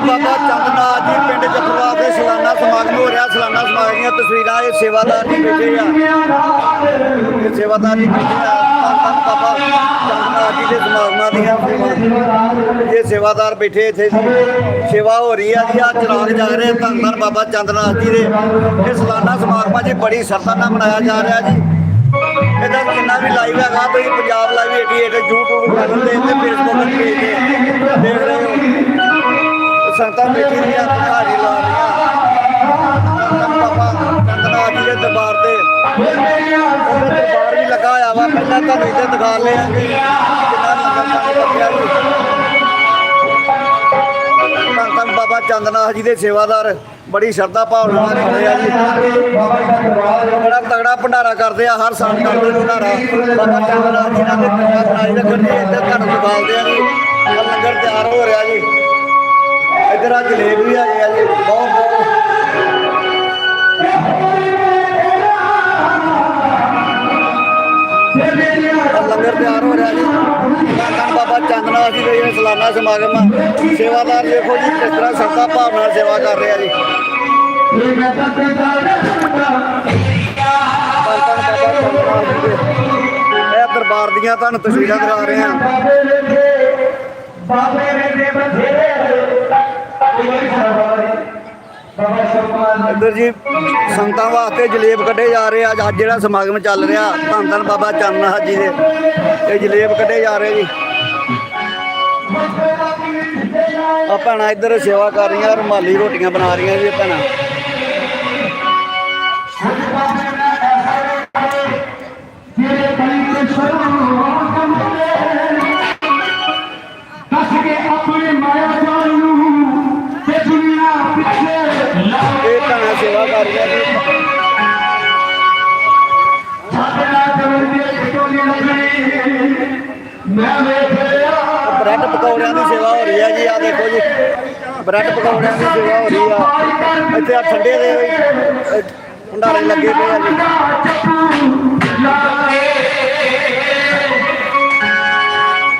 ਬਾਬਾ ਚੰਦਨਾਥ ਜੀ ਪਿੰਡ ਜਫਰਵਾਲ ਦੇ ਸਾਲਾਨਾ ਸਮਾਗਮ ਹੋ ਰਿਹਾ, ਸਾਲਾਨਾ ਸਮਾਗਮ ਦੀਆਂ ਤਸਵੀਰਾਂ, ਇਹ ਸੇਵਾਦਾਰ ਜੀ ਬੈਠੇ ਆ। ਇਹ ਸੇਵਾਦਾਰ ਜੀ ਬੈਠੇ ਆ ਬਾਬਾ ਚੰਦਨਾਥ ਜੀ ਦੇ ਸਮਾਗਮਾਂ ਦੀਆਂ ਇਹ ਸੇਵਾਦਾਰ ਬੈਠੇ ਇੱਥੇ ਸੇਵਾ ਹੋ ਰਹੀ ਆ ਜੀ ਆ ਚਰਾਗ ਜਾ ਰਹੇ ਧੰਨ ਧੰਨ ਬਾਬਾ ਚੰਦਨਾਥ ਜੀ ਦੇ। ਇਹ ਸਾਲਾਨਾ ਸਮਾਗਮਾਂ 'ਚ ਬੜੀ ਸ਼ਰਧਾ ਨਾਲ ਮਨਾਇਆ ਜਾ ਰਿਹਾ ਜੀ। ਇਹਦਾ ਕਿੰਨਾ ਵੀ ਲਾਈਵ ਹੈਗਾ, ਤੁਸੀਂ ਪੰਜਾਬ ਲਾਈਵ 88 YouTube ਚੈਨਲ ਤੇ ਤੇ Facebook ਪੇਜ ਤੇ ਦੇਖ ਰਹੇ ਹੋ। ਸੰਗਤਾਂ ਬੈਠੀ ਦੀਆਂ ਹਾਜ਼ਰੀ ਲਾ ਰਹੀਆਂ। ਬਾਬਾ ਚੰਦਨਾਥ ਜੀ ਦੇ ਦਰਬਾਰ ਤੇ ਉਹਦੇ ਦਰਬਾਰ ਵੀ ਲੱਗਾ ਹੋਇਆ ਵਾ, ਪਹਿਲਾਂ ਤੁਹਾਨੂੰ ਇੱਥੇ ਦਿਖਾ ਲਿਆ ਕਿੰਨਾ ਲੰਗਰ ਪਾਣੀ ਲੱਗਿਆ ਜੀ ਧੰਨ ਬਾਬਾ ਚੰਦਨਾਥ ਜੀ ਦੇ ਸੇਵਾਦਾਰ ਬੜੀ ਸ਼ਰਧਾ ਭਾਵਨਾ ਨਾਲ ਖੜੇ ਆ ਜੀ। ਬੜਾ ਤਗੜਾ ਭੰਡਾਰਾ ਕਰਦੇ ਆ, ਹਰ ਸਾਲ ਕਰਦੇ ਭੰਡਾਰਾ। ਬਾਬਾ ਚੰਦਨਾਥ ਜੀ ਨਾਲ ਦੇ ਕੰਨਾਂ ਬਣਾਈ ਰੱਖਣੇ ਇੱਧਰ ਤੁਹਾਨੂੰ ਦਿਖਾਉਂਦੇ ਆ ਜੀ। ਲੰਗਰ ਤਿਆਰ ਹੋ ਰਿਹਾ ਜੀ। ਇੱਧਰ ਆ ਜਲੇਬੀ ਆ ਜੀ ਆ ਜੀ ਬਹੁਤ ਬਹੁਤ। ਲੰਗਰ ਤਿਆਰ ਹੋ ਰਿਹਾ ਜੀ। ਬਾਬਾ ਚੰਦਨਾਥ ਜੀ ਦੇ ਜਿਹੜੇ ਸਾਲਾਨਾ ਸਮਾਗਮ ਆ ਸੇਵਾਦਾਰ ਦੇਖੋ ਜੀ ਕਿਸ ਤਰ੍ਹਾਂ ਸਰਦਾ ਭਾਵ ਨਾਲ ਸੇਵਾ ਕਰ ਰਹੇ ਜੀ। ਬਾਬਾ ਦੇ ਇਹ ਦਰਬਾਰ ਦੀਆਂ ਤੁਹਾਨੂੰ ਤਸਵੀਰਾਂ ਦਿਖਾ ਰਹੇ ਹਾਂ ਇੱਧਰ ਜੀ, ਸੰਗਤਾਂ ਵਾਸਤੇ ਜਲੇਬ ਕੱਢੇ ਜਾ ਰਹੇ ਆ। ਅੱਜ ਜਿਹੜਾ ਸਮਾਗਮ ਚੱਲ ਰਿਹਾ, ਧੰਨ ਧੰਨ ਬਾਬਾ ਚੰਦਨਾਥ ਜੀ ਦੇ। ਇਹ ਜਲੇਬ ਕੱਢੇ ਜਾ ਰਹੇ ਜੀ। ਆ ਭੈਣਾਂ ਇੱਧਰ ਸੇਵਾ ਕਰ ਰਹੀਆਂ, ਰੁਮਾਲੀ ਰੋਟੀਆਂ ਬਣਾ ਰਹੀਆਂ ਜੀ ਇਹ ਭੈਣਾਂ। ਬ੍ਰੈਡ ਪਕੌੜਿਆਂ ਦੀ ਸੇਵਾ ਹੋ ਰਹੀ ਹੈ ਜੀ ਆ ਦੇਖੋ ਜੀ। ਬ੍ਰੈਡ ਪਕੌੜਿਆਂ ਦੀ ਸੇਵਾ ਹੋ ਰਹੀ ਆ। ਇੱਥੇ ਆ ਠੰਡੇ ਦੇ ਭੰਡਾਰੇ ਲੱਗੇ ਪਏ ਆ ਜੀ।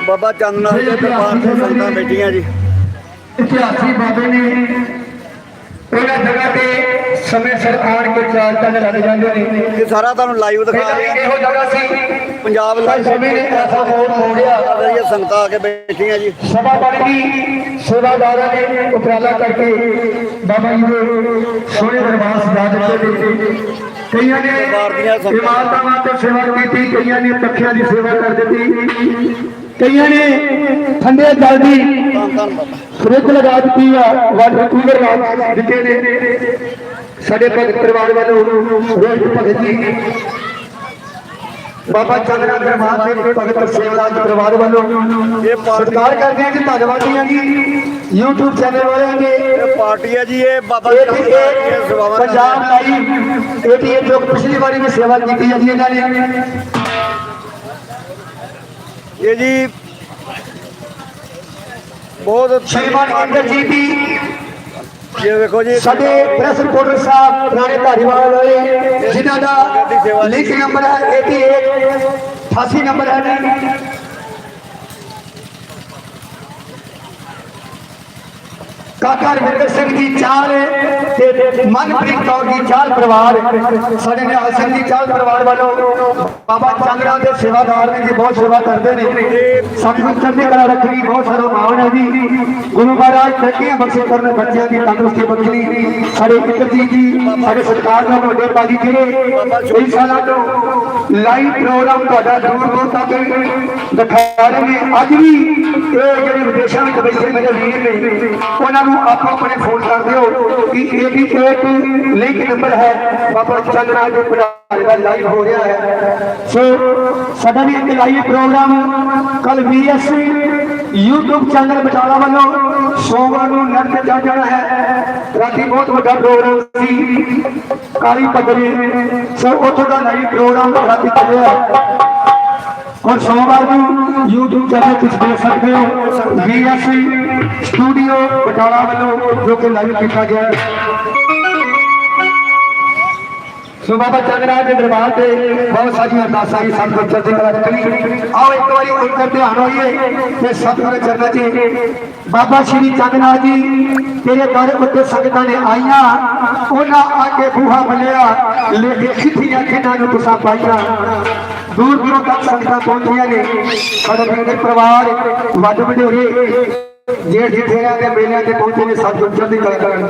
ਬਾਬਾ ਚੰਦਨਾਥ ਦੇ ਦਰਬਾਰ ਤੇ ਸੰਗਤਾਂ ਬੈਠੀਆਂ ਜੀ। ਇਤਿਹਾਸੀ ਬਾਬੇ ਨੇ ਉਹਨਾਂ ਜਗ੍ਹਾ ਤੇ ਸਮੇਂ ਸਿਰ ਆਣ ਕੇ ਚਾਰ ਚੰਨ ਲੱਗ ਜਾਂਦੇ ਨੇ। ਇਹ ਸਾਰਾ ਤੁਹਾਨੂੰ ਲਾਈਵ ਦਿਖਾ ਰਹੇ ਇਹੋ ਜਗ੍ਹਾ ਸੀ। ਪੰਜਾਬ ਲਾਈਵ ਸਮੇਂ ਨੇ ਐਸਾ ਮੋੜ ਮੋੜਿਆ। ਇਹ ਸੰਗਤਾਂ ਆ ਕੇ ਬੈਠੀਆਂ ਜੀ। ਸਭਾ ਬਣ ਗਈ। ਸੇਵਾਦਾਰਾਂ ਨੇ ਉਪਰਾਲਾ ਕਰਕੇ ਬਾਬਾ ਜੀ ਦੇ ਸੋਹਣੇ ਦਰਬਾਰ ਸਜਾ ਦਿੱਤੇ ਕਈਆਂ ਨੇ। ਇਮਾਰਤਾਂ ਤੇ ਸੇਵਾ ਕੀਤੀ ਕਈਆਂ ਨੇ ਪੱਖਿਆਂ ਦੀ ਸੇਵਾ ਕਰ ਦਿੱਤੀ। ਕਈਆਂ ਨੇ ਠੰਡੇ ਜਲ ਦੀ ਫਰਿੱਜ ਲਗਾ ਦਿੱਤੀ ਆ ਵਾਟਰ ਕੂਲਰ ਲਾ ਦਿੱਤੇ ਨੇ। ਸਾਡੇ ਭਗਤ ਪਰਿਵਾਰ ਵੱਲੋਂ ਰੋਹਿਤ ਭਗਤ ਜੀ ਬਾਬਾ ਚੰਦਰਾ ਦਰਬਾਰ ਦੇ ਭਗਤ ਸੇਵਾਦਾਰ ਪਰਿਵਾਰ ਵੱਲੋਂ ਇਹ ਸਤਿਕਾਰ ਕਰਦੇ ਹਾਂ ਜੀ ਧੰਨਵਾਦੀ ਹਾਂ ਜੀ। YouTube ਚੈਨਲ ਵਾਲਿਆਂ ਦੇ। ਇਹ ਪਾਰਟੀ ਹੈ ਜੀ ਇਹ ਬਾਬਾ ਪੰਜਾਬ ਲਾਈਵ ਇਹ ਜੋ ਪਿਛਲੀ ਵਾਰੀ ਵੀ ਸੇਵਾ ਕੀਤੀ ਜਾਂਦੀ ਇਹਨਾਂ ਨੇ। ਇਹ ਜੀ ਬਹੁਤ ਸ਼੍ਰੀਮਾਨ ਅੰਦਰ ਜੀ ਦੀ ਇਹ ਵੇਖੋ ਜੀ, ਸਾਡੇ ਪ੍ਰੈਸ ਰਿਪੋਰਟਰ ਸਾਹਿਬ, ਪੁਰਾਣੇ ਧਾਰੀਵਾਲ ਵਾਲੇ, ਜਿਨ੍ਹਾਂ ਦਾ ਲਿੰਕ ਨੰਬਰ ਹੈ 88 88 ਨੰਬਰ ਹੈ ਕਾਕਾ ਰਵਿੰਦਰ ਸਿੰਘ ਦੀ ਚਾਲ ਮਨਪ੍ਰੀਤ ਕੌਰ ਦੀ ਚਾਲ ਪਰਿਵਾਰ, ਸਾਡੇ ਨਿਹਾਲ ਸਿੰਘ ਦੀ ਚਾਲ ਪਰਿਵਾਰ ਵੱਲੋਂ ਬਾਬਾ ਚੰਦਰਾ ਦੇ ਸੇਵਾਦਾਰ ਨੇ ਜੀ, ਬਹੁਤ ਸੇਵਾ ਕਰਦੇ ਨੇ। ਸਾਨੂੰ ਚੜ੍ਹਦੀ ਕਲਾ ਰੱਖਣੀ ਬਹੁਤ ਸਾਰਾ ਮਾਣ ਹੈ ਜੀ। ਗੁਰੂ ਮਹਾਰਾਜ ਤਰੱਕੀਆਂ ਬਖਸ਼ੇ ਕਰਨ ਬੱਚਿਆਂ ਦੀ ਤੰਦਰੁਸਤੀ ਬਖਸ਼ਣੀ ਸਾਡੇ ਮਿੱਤਰ ਜੀ ਜੀ, ਸਾਡੇ ਸਤਿਕਾਰ ਦਾ ਵੱਡੇ ਪਾਜੀ ਜਿਹੜੇ ਕਈ ਸਾਲਾਂ ਤੋਂ ਲਾਈਵ ਪ੍ਰੋਗਰਾਮ ਤੁਹਾਡਾ ਦੂਰ ਦੂਰ ਤੱਕ ਦਿਖਾ ਰਹੇ ਨੇ। ਅੱਜ ਵੀ ਇਹ ਜਿਹੜੇ ਵਿਦੇਸ਼ਾਂ ਵਿੱਚ ਬੈਠੇ ਮੇਰੇ ਵੀਰ ਨੇ, ਉਹਨਾਂ ਨੂੰ ਆਪੋ ਆਪਣੇ ਫੋਨ ਕਰ ਦਿਓ ਕਿ ਇਹ 88 ਲਿੰਕ ਨੰਬਰ ਹੈ ਬਾਬਾ ਚੰਦਰਾ ਦੇ ਭੰਡਾਰੇ ਦਾ ਲਾਈਵ ਹੋ ਰਿਹਾ ਹੈ ਸੋ ਸਾਡਾ ਵੀ ਇੱਕ ਲਾਈਵ ਪ੍ਰੋਗਰਾਮ ਕੱਲ ਵੀਐਸ YouTube ਚੈਨਲ ਬਟਾਲਾ ਵੱਲੋਂ ਸੋਮਵਾਰ ਨੂੰ ਨਰਕ ਜਾ ਜਾਣਾ ਹੈ ਰਾਤੀ ਬਹੁਤ ਵੱਡਾ ਪ੍ਰੋਗਰਾਮ ਸੀ ਕਾਲੀ ਪੱਗੜੀ ਸੋ ਉੱਥੋਂ ਦਾ ਲਾਈਵ ਪ੍ਰੋਗਰਾਮ ਰਾਤੀ ਚੱਲਿਆ ਔਰ ਸੋਮਵਾਰ ਨੂੰ YouTube ਚੈਨਲ ਤੁਸੀਂ ਦੇਖ ਸਕਦੇ ਹੋ ਵੀਐਸ ਸਟੂਡੀਓ ਬਟਾਲਾ ਵੱਲੋਂ ਜੋ ਕਿ ਲਾਈਵ ਕੀਤਾ ਗਿਆ ਹੈ। ਸੋ ਬਾਬਾ ਚੰਦਰਾਜ ਦੇ ਦਰਬਾਰ ਤੇ ਬਹੁਤ ਸਾਰੀਆਂ ਅਰਦਾਸਾਂ ਹੀ ਸੰਤ ਚਰਚੇ ਕਰਾ ਕਰੀ ਆਓ ਇੱਕ ਵਾਰੀ ਉੱਤਰ ਧਿਆਨ ਹੋਈਏ ਤੇ ਸਤਿਗੁਰ ਚਰਨਾਂ 'ਚ। ਬਾਬਾ ਸ਼੍ਰੀ ਚੰਦਨਾਥ ਜੀ, ਤੇਰੇ ਦਰ ਉੱਤੇ ਸੰਗਤਾਂ ਨੇ ਆਈਆਂ। ਉਹਨਾਂ ਆ ਕੇ ਬੂਹਾ ਬਲਿਆ ਲੇਕੇ ਖਿੱਚੀਆਂ ਖਿੱਡਾਂ ਨੂੰ ਤੁਸਾਂ ਪਾਈਆਂ। ਦੂਰ ਦੂਰ ਤੱਕ ਸੰਗਤਾਂ ਪਹੁੰਚੀਆਂ ਨੇ। ਸਾਡੇ ਮੇਰੇ ਪਰਿਵਾਰ ਵੱਡ ਵਡੇਰੇ ਜੇਠ ਜਠੇਰਿਆਂ ਦੇ ਮੇਲਿਆਂ ਤੇ ਪਹੁੰਚੇ ਨੇ ਸਤਿਗੁਰ ਚੜ੍ਹਦੀ ਕਲਾ ਕਰਨ।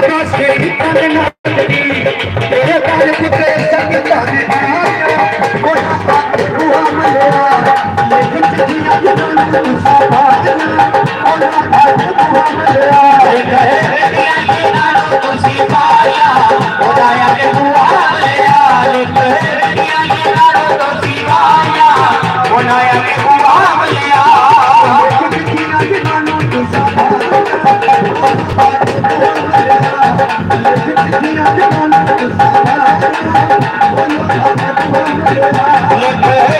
ਬਾਬਾ ਸ੍ਰੀ ਚੰਦਨਾਥ ਜੀ ਇਹ ਗੱਲ ਪੁੱਤਰੇ ਸੰਗਤਾਂ ਨੇ ਆਇਆ ਕੋਈ ਬਾਤ ਰੂਹਾ ਮਲਿਆ। ਲੇਕਿਨ ਜਿਨਾ ਜਨਾਂ ਨੂੰ ਸਾਬਾਜਨਾ ਉਹਨਾਂ ਦਾ ਰੂਹਾ ਮਲਿਆ। ਮੇਰੀ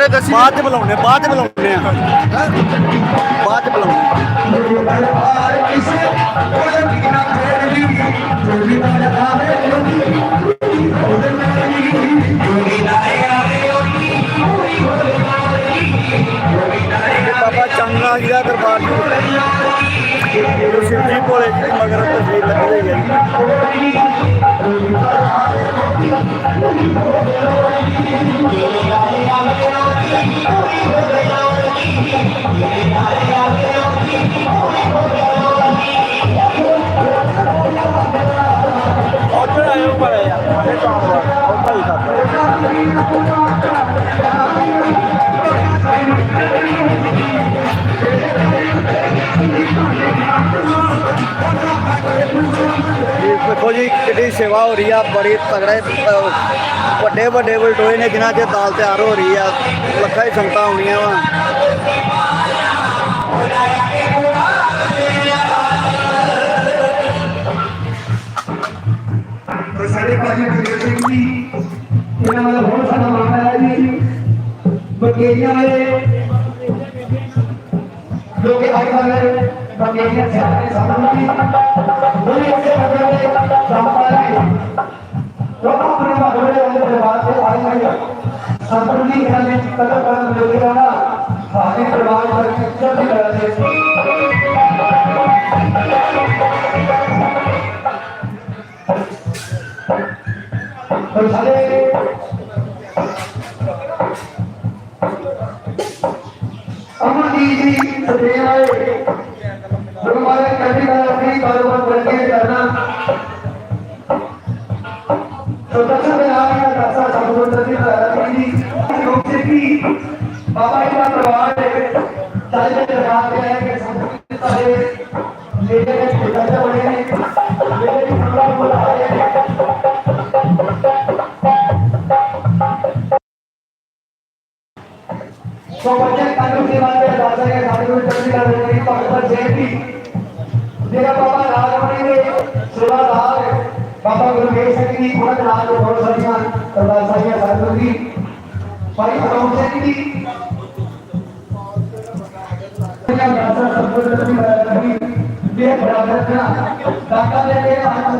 ਬਾਰੇ ਦੱਸੀ ਬਾਅਦ ਚ ਬੁਲਾਉਣੇ ਬਾਅਦ ਚ ਬੁਲਾਉਣੇ ਆ ਬਾਅਦ ਚ ਬੁਲਾਉਣੇ 你到底会不会来 ਇਹ ਦੇਖੋ ਜੀ ਕਿੰਨੀ ਸੇਵਾ ਹੋ ਰਹੀ ਆ, ਬੜੇ ਤਗੜੇ ਵੱਡੇ ਵੱਡੇ ਬਲਟੋਏ ਨੇ ਜਿਨ੍ਹਾਂ 'ਚ ਦਾਲ ਤਿਆਰ ਹੋ ਰਹੀ ਆ, ਲੱਖਾਂ ਹੀ ਸੰਗਤਾਂ ਆਉਣੀਆਂ ਵਾ। ਸਾਡੇ ਭਾਜੀ ਗੁਰਦੇਵ ਸਿੰਘ ਜੀ, ਇਹਨਾਂ ਦਾ ਬਹੁਤ ਸਾਰਾ ਮਾਣ ਬਕੇਰੀਆਂ ਵਾਲੇ ਜੋ ਕਿ ਅੱਜ ਕੱਲ੍ਹ ਬਕੇਰੀਆਂ ਸਿਆਣੇ ਸਾਨੂੰ ਵੀ ਦੋਨੇ ਇਸੇ ਪ੍ਰਕਾਰ ਦੇ ਕੰਮ ਕਰ ਰਹੇ ਲੋਕਾਂ ਆਪਣੇ ਮਹੱਲੇ ਦੇ ਪਰਿਵਾਰ ਦੇ ਆਏ ਹੋਏ ਸੰਪੂਰਨੀ ਇਹਨਾਂ ਵਿੱਚ ਕਦਰ ਕਰਨ ਦੇ ਲਈ ਨਾ ਸਾਡੇ ਪਰਿਵਾਰ ਦਾ ਕਿੱਥੇ ਵੀ बाबा जी का प्रभाव चालीस में प्रभाव क्या है कि संपूर्ण सारे मेरे में चर्चा बने हैं। मेरे की पूरा बोला है। तो बच्चे कानून की बात है दादा के कानून चलती का रहे हैं तो पर जयंती मेरा बाबा राज बने थे सोलह राज बाबा गुरु के सिंह जी पूर्ण राज बहुत सारी मान दादा साहिब साधु जी भाई, राम सिंह जी ਦਾ ਸਭ ਤੋਂ ਵੱਡੀ ਇਹ ਬਰਾਬਰ ਦਾ ਦਾਤਾ ਦੇ ਕੇ